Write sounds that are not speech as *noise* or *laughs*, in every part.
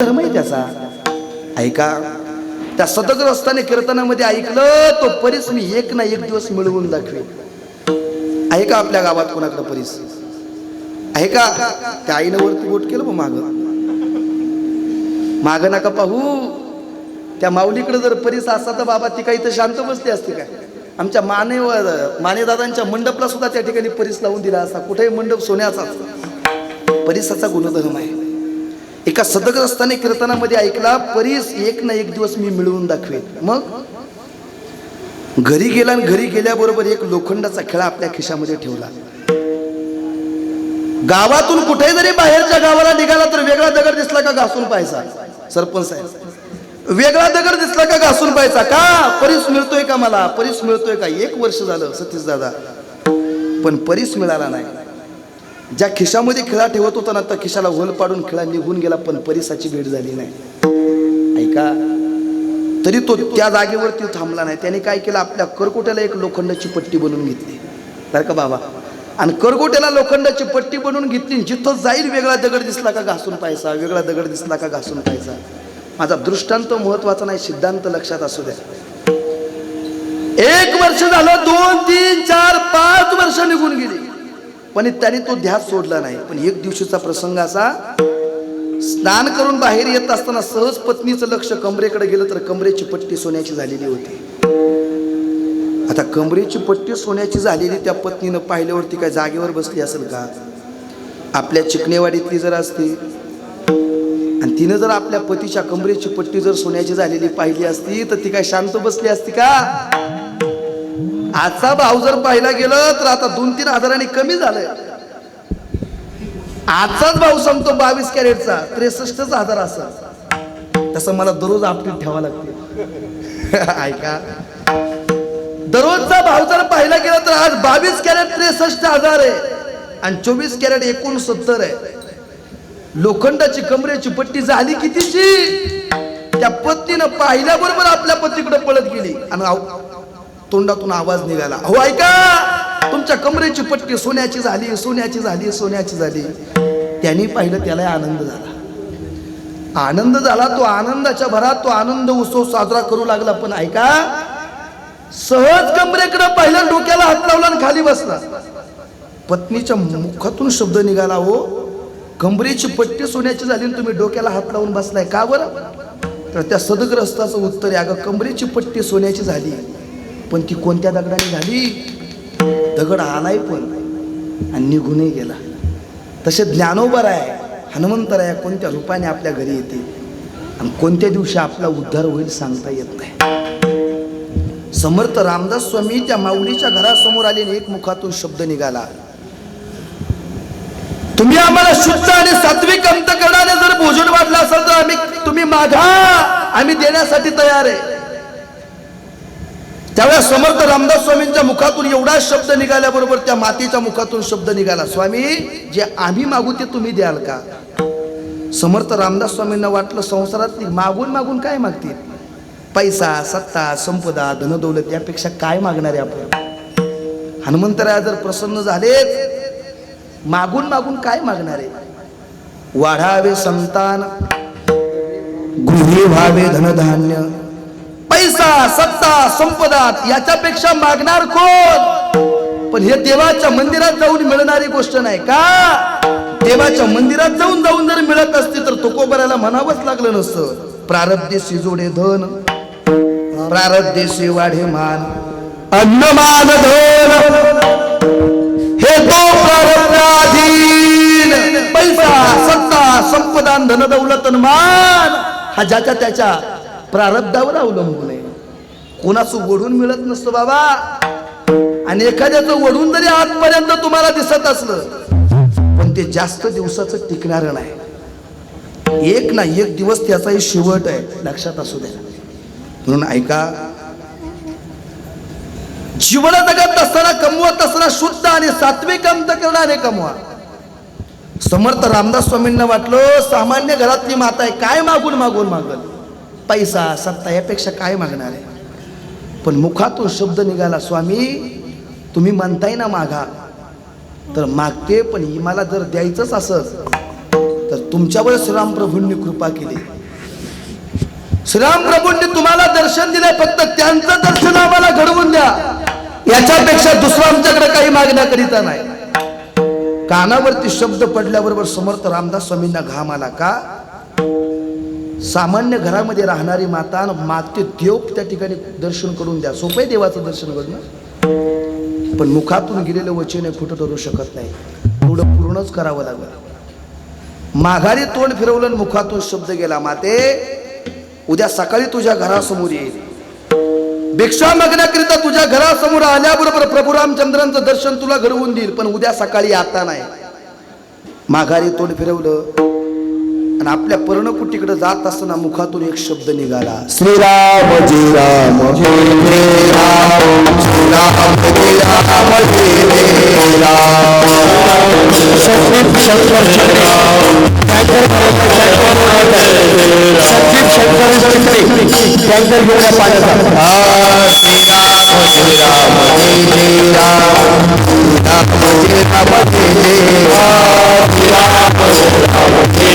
धर्म आहे त्याचा. ऐका त्या सतग्रस्ताने कीर्तनामध्ये ऐकलं तो परीस मी एक ना एक दिवस मिळवून दाखवे ऐका आपल्या गावात कोणाकडे परीस. ऐका त्या आईनं वरती बोट केलं माग. माग नका पाहू. त्या माऊलीकडे जर परीस असता तर बाबा ती काही तर शांत बसली असते काय? आमच्या माने मानेदादांच्या मंडपला सुद्धा त्या ठिकाणी परीस लावून दिला असता कुठेही मंडप सोन्याचा असता. परिसाचा गुणधर्म आहे. एका सदग्रस्ताने कीर्तनामध्ये ऐकला परीस एक ना एक दिवस मी मिळवून दाखवेन. मग? घरी गेला आणि घरी गेल्याबरोबर एक लोखंडाचा खेळा आपल्या खिशामध्ये ठेवला. गावातून कुठे जरी बाहेरच्या गावाला निघाला तर वेगळा दगड दिसला का घासून पाहायचा? सरपंच साहेब. वेगळा दगड दिसला का घासून पाहायचा? का? परीस मिळतोय का मला? परीस मिळतोय का? एक वर्ष झालं सतीश दादा. पण परीस मिळाला नाही. ज्या खिशामध्ये खिळा ठेवत होता ना त्या खिशाला होल पाडून खिळा निघून गेला पण परिसाची भेट झाली नाही. ऐका तरी तो त्या जागेवरती थांबला नाही. त्याने काय केलं? आपल्या करकोट्याला एक लोखंडाची पट्टी बनवून घेतली. बरं का बाबा? आणि करगोट्याला लोखंडाची पट्टी बनवून घेतली जिथं जाईल वेगळा दगड दिसला का घासून पाहायचा? वेगळा दगड दिसला का घासून पाहायचा? माझा दृष्टांत महत्त्वाचा नाही सिद्धांत लक्षात असू द्या. एक वर्ष झालं दोन तीन चार पाच वर्ष निघून गेली. पण त्याने तो ध्यास सोडला नाही. पण एक दिवशीचा प्रसंग असा स्नान करून बाहेर येत असताना सहज पत्नीचं लक्ष कमरेकडे गेलं तर कमरेची पट्टी सोन्याची झालेली होती. आता कमरेची पट्टी सोन्याची झालेली त्या पत्नीनं पाहिल्यावरती काय जागेवर बसली असेल का? आपल्या चिकणेवाडीतली जर असती आणि तिनं जर आपल्या पतीच्या कमरेची पट्टी जर सोन्याची झालेली पाहिली असती तर ती काय शांत बसली असती का? आजचा भाव जर पाहिला गेलं तर आता दोन तीन हजारांनी कमी झालंय. आजचाच भाव सांगतो बावीस कॅरेटचा त्रेसष्टच हजार असं. तसं मला दररोज अपडेट ठेवा लागते. *laughs* ऐका. दररोजचा भाव जर पाहिला गेला तर आज बावीस कॅरेट त्रेसष्ट हजार आहे आणि चोवीस कॅरेट एकोणसत्तर आहे. लोखंडाची कमरेची पट्टी झाली कितीची? त्या पत्नीनं पाहिल्याबरोबर आपल्या पतीकडे पळत गेली. आणि तोंडातून आवाज निघाला अहो ऐका तुमच्या कमरेची पट्टी सोन्याची झाली सोन्याची झाली सोन्याची झाली. त्यांनी पाहिलं त्याला आनंद झाला. आनंद झाला तो आनंदाच्या भरात तो आनंद उत्सव साजरा करू लागला. पण ऐका सहज कमरेकडे पहिल्या डोक्याला हात लावला आणि खाली बसला. पत्नीच्या मुखातून शब्द निघाला हो कमरेची पट्टी सोन्याची झाली आणि तुम्ही डोक्याला हात लावून बसलाय का बरं? तर त्या सदग्रस्ताचं उत्तर आहे अगं कमरेची पट्टी सोन्याची झाली. पण ती कोणत्या दगडाने झाली? दगड आलाय पण आणि निघूनही गेला. तसे ज्ञानोबर आहे हनुमंतराया कोणत्या रूपाने आपल्या घरी येते आणि कोणत्या दिवशी आपला उद्धार होईल सांगता येत नाही. समर्थ रामदास स्वामी त्या माऊलीच्या घरासमोर आले एक मुखातून शब्द निघाला. तुम्ही आम्हाला शुद्ध आणि सात्विक अंतकरणाने जर भोजन वाटलं असेल तर आम्ही तुम्ही मागा आम्ही देण्यासाठी तयार आहे. त्यावेळेस समर्थ रामदास स्वामींच्या मुखातून एवढा शब्द निघाल्याबरोबर त्या मातीच्या मुखातून शब्द निघाला. स्वामी जे आम्ही मागू ते तुम्ही द्याल का? समर्थ रामदास स्वामींना वाटलं संसारात मागून मागून काय मागतील? पैसा सत्ता संपदा धनदौलत यापेक्षा काय मागणार आहे आपण? हनुमंतराया जर प्रसन्न झाले मागून मागून काय मागणार आहे? वाढावे संतान गृही व्हावे धनधान्य पैसा सत्ता संपदा याच्यापेक्षा मागणार कोण? पण हे देवाच्या मंदिरात जाऊन मिळणारी गोष्ट नाही का? देवाच्या मंदिरात जाऊन जाऊन जर मिळत असते तर तुकोबऱ्याला म्हणावंच लागलं नसतं. प्रारब्धे शिजोडे धन प्रारब्धे वाढे मान. अन्नमान धन हे तो प्रारब्धाधीन. पैसा सत्ता संपदान धन दौलत मान हा ज्याच्या त्याच्या प्रारब्धावर अवलंबून आहे. कोणाचं वडून मिळत नसतं बाबा. आणि एखाद्याचं वडून जरी आजपर्यंत तुम्हाला दिसत असलं पण ते जास्त दिवसाचं टिकणार नाही. एक ना एक दिवस त्याचाही शेवट आहे. लक्षात असू द्या. म्हणून ऐका जीवन जगत असताना कमवत असताना शुद्ध आणि सात्विक अंतकरणाने कमवा. समर्थ रामदास स्वामींना वाटलं सामान्य घरातली माता आहे काय मागून मागून मागल? पैसा सत्ता यापेक्षा काय मागणार आहे? पण मुखातून शब्द निघाला स्वामी तुम्ही म्हणताय ना मागा. तर मागते पण ही मला जर द्यायचंच असत तर तुमच्यावर श्रीराम प्रभूंनी कृपा केली. श्रीराम प्रभूंनी तुम्हाला दर्शन दिलंय फक्त त्यांचं दर्शन आम्हाला घडवून द्या. याच्यापेक्षा दुसरं आमच्याकडे काही मागण्याकरिता नाही. कानावरती शब्द पडल्याबरोबर समर्थ रामदास स्वामींना घाम आला का? सामान्य घरामध्ये राहणारी माता आणि देव त्या ठिकाणी दर्शन करून द्या. सोपे देवाचं दर्शन करणं? पण मुखातून गेलेलं वचन हे खोटं ठरू शकत नाही. थोडं पूर्णच करावं लागलं. माघारी तोंड फिरवलं मुखातून शब्द गेला माते उद्या सकाळी तुझ्या घरासमोर येईल. भिक्षा मागण्याकरिता तुझ्या घरासमोर आल्याबरोबर प्रभू रामचंद्रांचं दर्शन तुला घडवून देईल पण उद्या सकाळी आता नाही. माघारी तोंड फिरवलं आणि आपल्या पर्णकुटीकडे जात असताना मुखातून एक शब्द निघाला. श्रीराम जय राम श्रीराम राम श्रीराम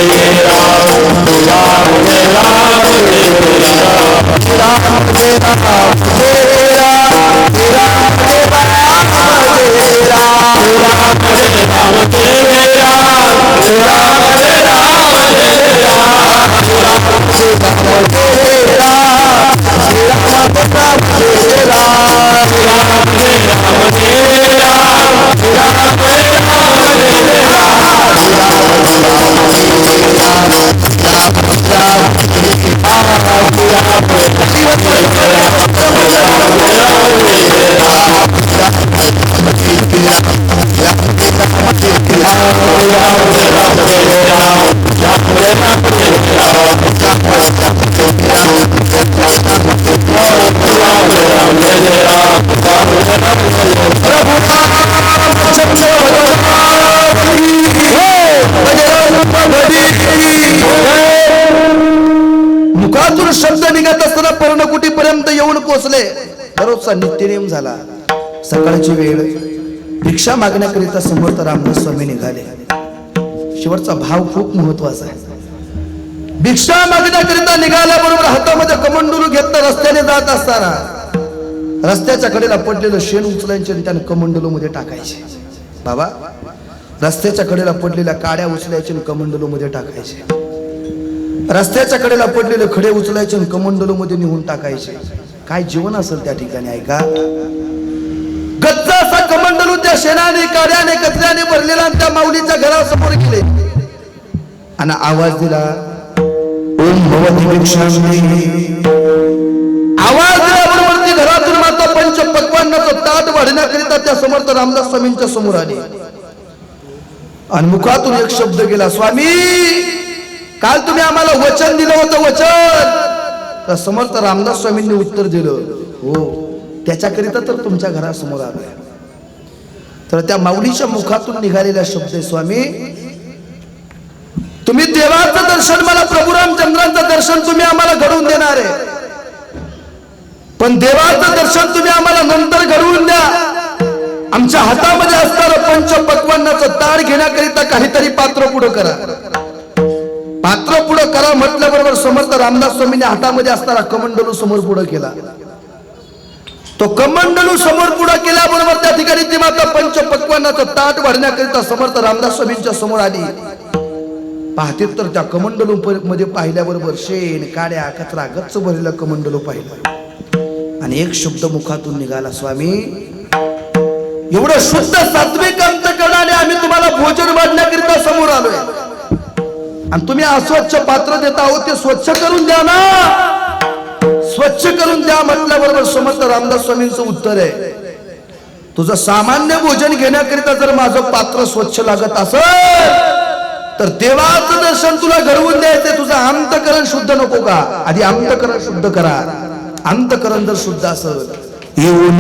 जय राम मुखातून शब्द निघत असताना पर्णकुटीपर्यंत येऊन पोहोचले दररोजचा नित्यनेम झाला. सकाळची वेळ. भिक्षा मागण्याकरिता समर्थ रामदास स्वामी निघाले. शेवटचा भाव खूप महत्त्वाचा आहे. भिक्षा मागण्याकरिता निघाल्याबरोबर हातामध्ये कमंडलू घेतला रस्त्याने जात असताना रस्त्याच्या कडेला पडलेलं शेण उचलायचे आणि त्याने कमंडलू मध्ये टाकायचे. बाबा रस्त्याच्या कडेला पडलेल्या काड्या उचलायचे आणि कमंडलोमध्ये टाकायचे. रस्त्याच्या कडेला पडलेले खडे उचलायचे आणि कमंडलोमध्ये मध्ये निघून टाकायचे. काय जीवन असेल त्या ठिकाणी ऐका. गच्च त्या शेणाने काड्याने कचऱ्याने भरलेला त्या माऊलीच्या घरासमोर गेले आणि आवाज दिला ओम आवाज दिल्याबरोबर ती घरातून माता पंच पक्वांनाचं ताट वाढण्याकरिता त्या समर्थ रामदास स्वामींच्या समोर आली. आणि मुखातून एक शब्द गेला स्वामी काल तुम्ही आम्हाला वचन दिलं होतं वचन. तर समर्थ रामदास स्वामींनी उत्तर दिलं हो त्याच्याकरिता तर तुमच्या घरासमोर आलोय. तर त्या माऊलीच्या मुखातून निघालेला शब्द स्वामी. तुम्ही देवाचं दर्शन मला प्रभू रामचंद्रांचं दर्शन तुम्ही आम्हाला घडवून देणार आहे. पण देवाचं दर्शन तुम्ही आम्हाला नंतर घडवून द्या. आमच्या हातामध्ये असणारं पंच पक्वांनाचं ताळ घेण्याकरिता काहीतरी पात्र पुढं करा. पात्र पुढं करा म्हटल्याबरोबर समर्थ रामदास स्वामींनी हातामध्ये असणारा कमंडलू समोर पुढं केला. तो कमंडलू समोर पुढं केल्याबरोबर त्या ठिकाणी ती माता पंच पक्वानाचं ताट वाढण्याकरिता समर्थ रामदास स्वामींच्या समोर आली. पाहते तर त्या कमंडलू मध्ये पाहिल्याबरोबर शेण काड्या कचरा गच्च भरलेलं कमंडलू पाहिलं. आणि एक शब्द मुखातून निघाला स्वामी एवढं शुद्ध सात्विक अंतकरणाने आम्ही तुम्हाला भोजन वाढण्याकरिता समोर आलोय. आणि तुम्ही अस्वच्छ पात्र देता आहोत ते स्वच्छ करून द्या ना. स्वच्छ करून द्या म्हटल्याबरोबर समस्त रामदास स्वामींचं उत्तर आहे. तुझं सामान्य भोजन घेण्याकरिता जर माझं पात्र स्वच्छ लागत असेल तर देवाचं दर्शन तुला घडवून द्यायचं तुझं अंतकरण शुद्ध नको का? आधी अंतकरण शुद्ध करा. अंतकरण जर शुद्ध असत येऊन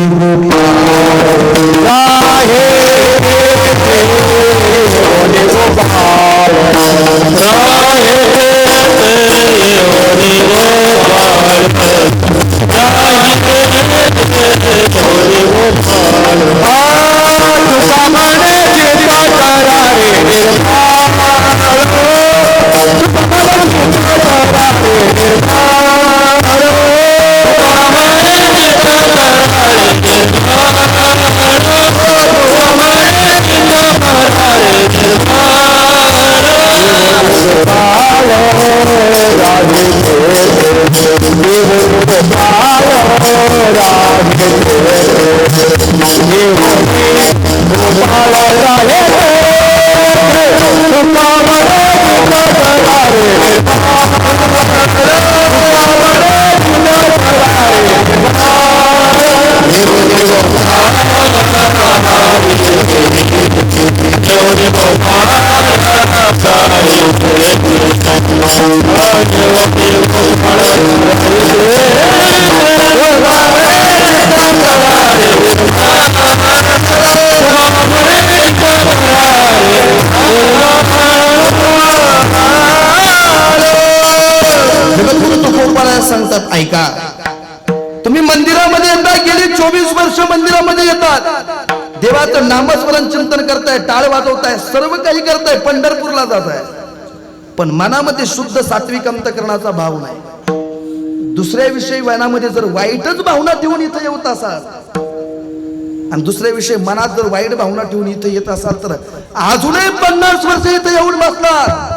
ऐका. तुम्ही मंदिरामध्ये यंदा गेली चोवीस वर्ष मंदिरामध्ये येतात. देवाचं नामस्मरण चिंतन करताय टाळ वाजवताय सर्व काही करताय पंढरपूरला जात आहे पण मनामध्ये शुद्ध सात्विक अंतकरणाचा भाव नाही. दुसऱ्या विषयी वनामध्ये जर वाईटच भावना ठेवून इथं येत असाल आणि दुसऱ्या विषयी मनात जर वाईट भावना ठेवून इथं येत असाल तर अजूनही पन्नास वर्ष इथं येऊन बसणार.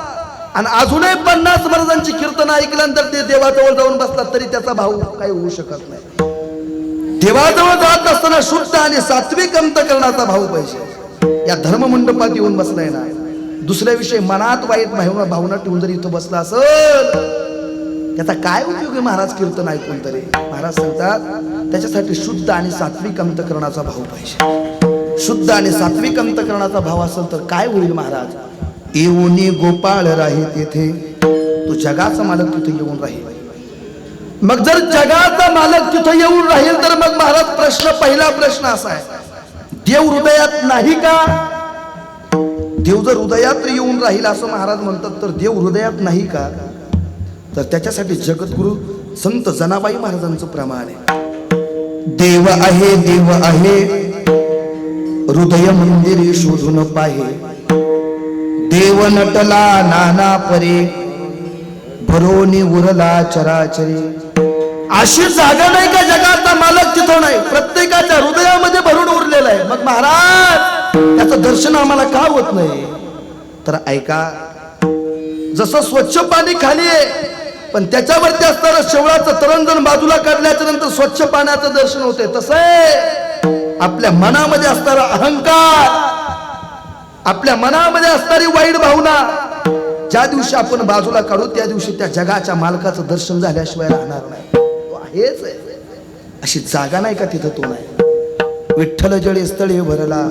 आणि अजूनही पन्नास महाराजांची कीर्तन ऐकल्यानंतर ते देवाजवळ जाऊन बसतात तरी त्याचा भाव काही होऊ शकत नाही. देवाजवळ जात असताना शुद्ध आणि सात्विक अंतकरणाचा भाव पाहिजे. या धर्म मंडपात येऊन बसलाय ना दुसऱ्या विषय मनात वाईट भावना भावना ठेवून जर इथं बसला असेल त्याचा काय उपयोग आहे महाराज कीर्तन ऐकून तरी? महाराज सांगतात त्याच्यासाठी शुद्ध आणि सात्विक अंतकरणाचा भाव पाहिजे. शुद्ध आणि सात्विक अंतकरणाचा भाव असेल तर काय होईल महाराज? येऊनी गोपाळ राही तेथे. तो जगाचा मालक तिथे येऊन राहील. मग जर जगाचा मालक तिथे येऊन राहील तर मग महाराज प्रश्न पहिला प्रश्न असा आहे. देव हृदयात नाही का? देव जर हृदयात येऊन राहील असं महाराज म्हणतात तर देव हृदयात नाही का? तर त्याच्यासाठी जगद्गुरु संत जनाबाई महाराजांचं प्रमाण आहे. देव आहे देव आहे. हृदय मंदिरे शोधून पाहे. देव नटला नाना परे भरोनी उरला चराचरी. अशी जागा नाही का जगाचा मालक तिथं नाही? प्रत्येकाच्या हृदयामध्ये भरून उरलेला आहे. मग महाराज त्याचं दर्शन आम्हाला का होत नाही? तर ऐका जसं स्वच्छ पाणी खाली आहे पण त्याच्यावरती असणारं शेवळाचं तरंजन बाजूला काढल्याच्या नंतर स्वच्छ पाण्याचं दर्शन होते तसं आपल्या मनामध्ये असणारा अहंकार आपल्या मनामध्ये असणारी वाईट भावना ज्या दिवशी आपण बाजूला काढू त्या दिवशी त्या जगाच्या मालकाचं दर्शन झाल्याशिवाय राहणार नाही. तो आहेच अशी जागा नाही का तिथं तो नाही? विठ्ठल जळे स्थळे भरला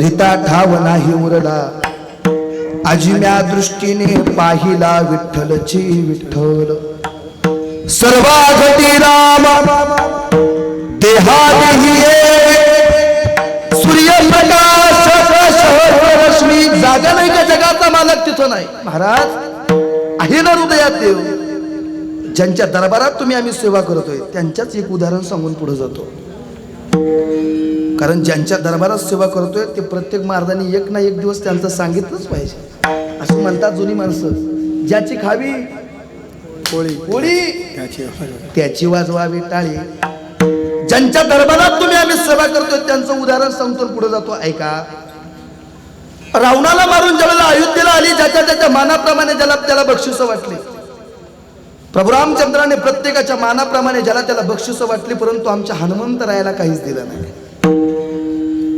रिता ठाव नाही उरला. अजिम्या दृष्टीने पाहिला विठ्ठलची विठ्ठल. सर्वाघटी राम देहा सूर्यप्रकाश मालक तिथं नाही. महाराज आहे ना हृदयात देव. ज्यांच्या दरबारात तुम्ही आम्ही सेवा करतोय त्यांच्याच एक उदाहरण सांगून पुढे जातो. कारण ज्यांच्या दरबारात सेवा करतोय ते प्रत्येक महाराजांनी एक ना एक दिवस त्यांचं सांगितलंच पाहिजे. असं म्हणतात जुनी माणसं. ज्याची खावी पोळी. पोळी. त्याची वाजवावी टाळी. ज्यांच्या दरबारात तुम्ही आम्ही सेवा करतोय त्यांचं उदाहरण सांगतो पुढे जातो. ऐका. रावणाला मारून ज्यावेळेला अयोध्येला आली ज्याच्या त्याच्या मानाप्रमाणे ज्याला त्याला बक्षिस वाटली. प्रभू रामचंद्राने प्रत्येकाच्या मानाप्रमाणे ज्याला त्याला बक्षिस वाटली परंतु आमच्या हनुमंतरायाला काहीच दिलं नाही.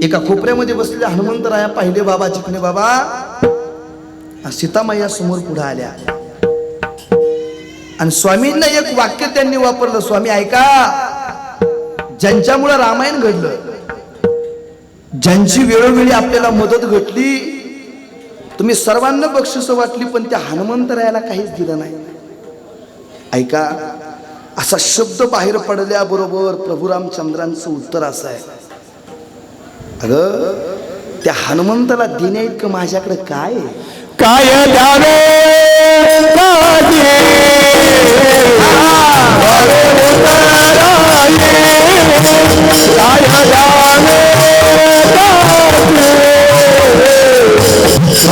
एका कोपऱ्यामध्ये बसलेल्या हनुमंतराया पाहिले बाबा चिकणे बाबा सीतामाया समोर पुढे आल्या. आणि स्वामींना एक वाक्य त्यांनी वापरलं स्वामी ऐका ज्यांच्यामुळे रामायण घडलं ज्यांची वेळोवेळी आपल्याला मदत घटली तुम्ही सर्वांना बक्षिस वाटली पण त्या हनुमंतरायाला काहीच दिलं नाही. ऐका असा शब्द बाहेर पडल्याबरोबर प्रभू रामचंद्रांचं उत्तर असं आहे. अगं त्या हनुमंताला देण्या इतकं माझ्याकडे काय काय द्यावे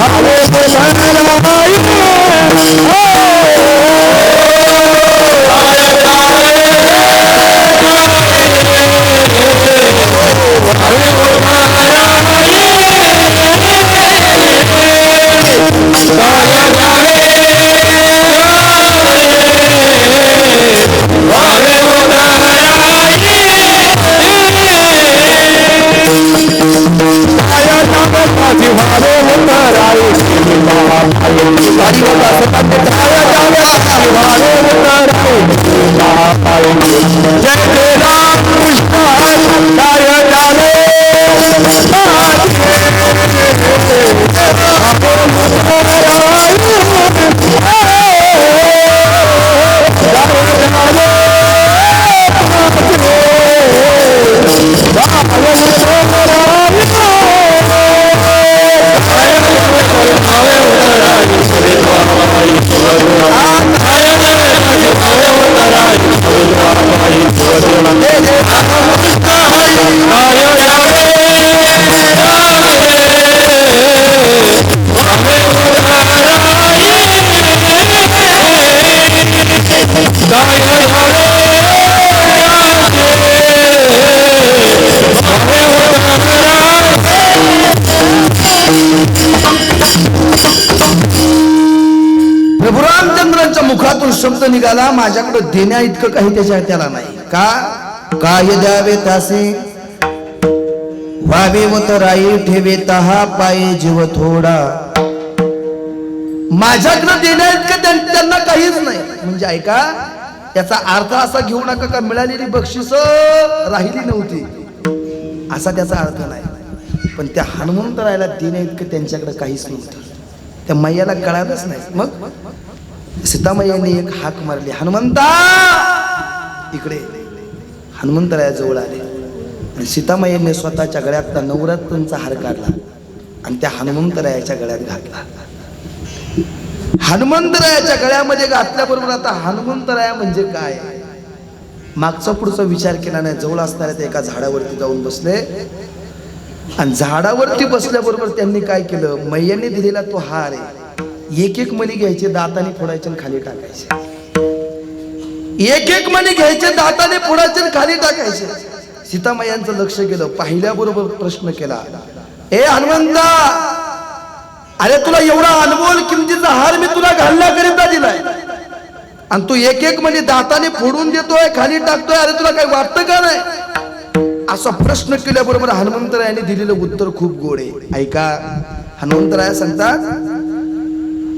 Hallelujah. निघाला माझ्याकडे देण्या इतकं काही त्याच्या त्याला नाही. का? काय द्यावे तासे? व्हावे व राई ठेवे तहा पाये जीव थोडा. माझ्याकडे देण्या इतकं त्यांना काहीच नाही. म्हणजे ऐका त्याचा अर्थ असा घेऊ नका का मिळालेली बक्षिस राहिली नव्हती. असा त्याचा अर्थ नाही. पण त्या हनुमंतरायला देण्या इतकं त्यांच्याकडे काहीच नव्हतं. त्या मैयाला कळालंच नाही. मग? सीतामय्याने एक हाक मारली. हनुमंता! इकडे. हनुमंतरायाजवळ आले. आणि सीतामाईने स्वतःच्या गळ्यात नवरात्रांचा हार काढला आणि त्या हनुमंतरायाच्या गळ्यात घातला. हनुमंतरायाच्या गळ्यामध्ये घातल्याबरोबर आता हनुमंतराया म्हणजे काय? मागचा पुढचा विचार केला नाही. जवळ असणाऱ्या ते एका झाडावरती जाऊन बसले. आणि झाडावरती बसल्याबरोबर त्यांनी काय केलं? मैयाने दिलेला तो हार आहे. एक एक मणी घ्यायचे दाताने फोडायचे आणि खाली टाकायचे. एक एक मणी घ्यायचे दाताने फोडायचे आणि खाली टाकायचे. सीतामायांचं लक्ष गेलं. पाहिल्याबरोबर प्रश्न केला ए हनुमंता अरे तुला एवढा अनमोल किमतीचा हार मी तुला घालण्याकरिता दिलाय. आणि तू एक एक मणी दाताने फोडून देतोय खाली टाकतोय अरे तुला काही वाटतं का नाही? असा प्रश्न केल्याबरोबर हनुमंतरायाने दिलेलं उत्तर खूप गोड आहे. ऐका हनुमंतराया सांगतात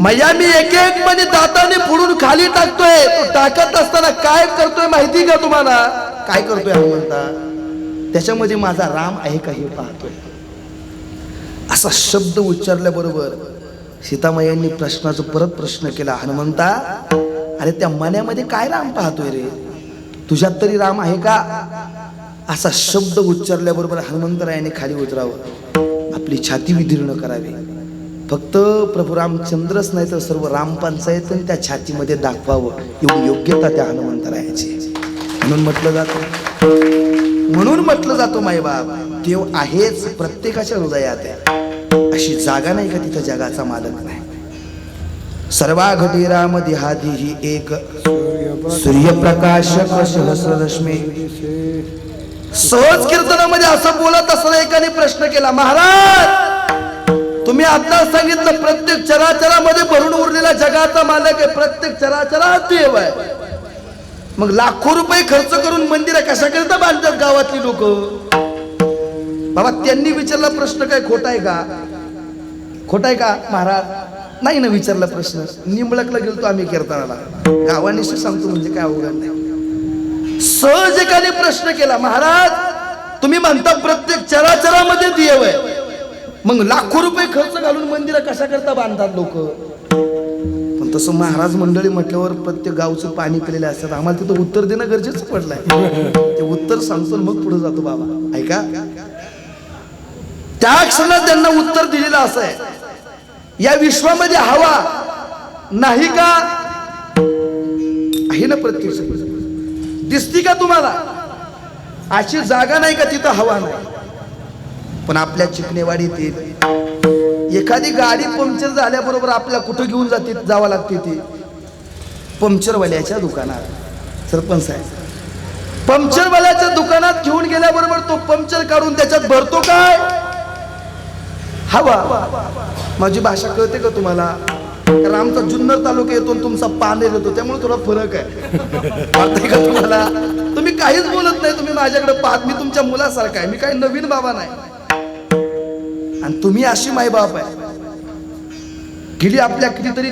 मैया मी एक एक मणी दाताने फोडून खाली टाकतोय. तो टाकत असताना काय करतोय माहिती का तुम्हाला? काय करतोय हनुमंता त्याच्यामध्ये माझा राम आहे का हे पाहतोय. असा शब्द उच्चारल्याबरोबर सीतामायांनी प्रश्नाचा परत प्रश्न केला. हनुमंता अरे त्या मण्यामध्ये काय राम पाहतोय रे? तुझ्यात तरी राम आहे का? असा शब्द उच्चारल्याबरोबर हनुमंतरायाने खाली उतरावं. आपली छाती विदीर्ण करावी. फक्त प्रभू रामचंद्रच नाही तर सर्व रामपंचायत त्या छातीमध्ये दाखवावं. एवढी योग्यता त्या हनुमंतरायाची. म्हणून म्हटलं जातं. म्हणून म्हटलं जातो मायबाप देव आहेच प्रत्येकाच्या हृदयात आहे. अशी जागा नाही का तिथं जगाचा मालक नाही? सर्वा घटी राम देहाधी ही एक. सूर्यप्रकाश सहस्ररश्मी सहज कीर्तनामध्ये असं बोलत असताना एकाने प्रश्न केला महाराज तुम्ही आता सांगितलं प्रत्येक चराचरामध्ये भरून उरलेला जगाचा मालक आहे प्रत्येक चराचरात देव आहे. मग लाखो रुपये खर्च करून मंदिर कशाकरिता बांधतात गावातली लोक? बाबा त्यांनी विचारला प्रश्न काय खोटा आहे का? खोटा आहे का महाराज? नाही ना विचारला प्रश्न. निंबळकला गेलतो आम्ही कीर्तनाला. गावानिशी सांगतो म्हणजे काय अवघड नाही. सहज एकाने प्रश्न केला महाराज तुम्ही म्हणता प्रत्येक चराचरामध्ये देव आहे. मग लाखो रुपये खर्च घालून मंदिर कशा करता बांधतात लोक? पण तसं महाराज मंडळी म्हटल्यावर प्रत्येक गावचं पाणी केलेलं असतात आम्हाला तिथं उत्तर देणं गरजेचं पडलंय. ते उत्तर सांगतो मग पुढे जातो बाबा. ऐका? त्या क्षणात त्यांना उत्तर दिलेलं असं आहे. या विश्वामध्ये हवा नाही का? आहे ना प्रत्यक्ष? दिसती का तुम्हाला? अशी जागा नाही का तिथं हवा नाही? पण आपल्या चिकनेवाडीतील एखादी गाडी पंक्चर झाल्याबरोबर आपल्याला कुठं घेऊन जाते जावं लागते ती. पंक्चरवाल्याच्या दुकानात. सरपंच साहेब. पंक्चरवाल्याच्या दुकानात घेऊन गेल्याबरोबर तो पंक्चर काढून त्याच्यात भरतो काय? हवा. माझी भाषा कळते का तुम्हाला? कारण आमचा जुन्नर तालुका येतो तुमचा पानेर येतो त्यामुळे थोडा फरक आहे. कळतंय का तुम्हाला? तुम्ही काहीच बोलत नाही तुम्ही माझ्याकडे पाहत मी तुमच्या मुलासारखा आहे. मी काही नवीन बाबा नाही. आणि तुम्ही अशी मायबाप आहे. किडी आपल्या कितीतरी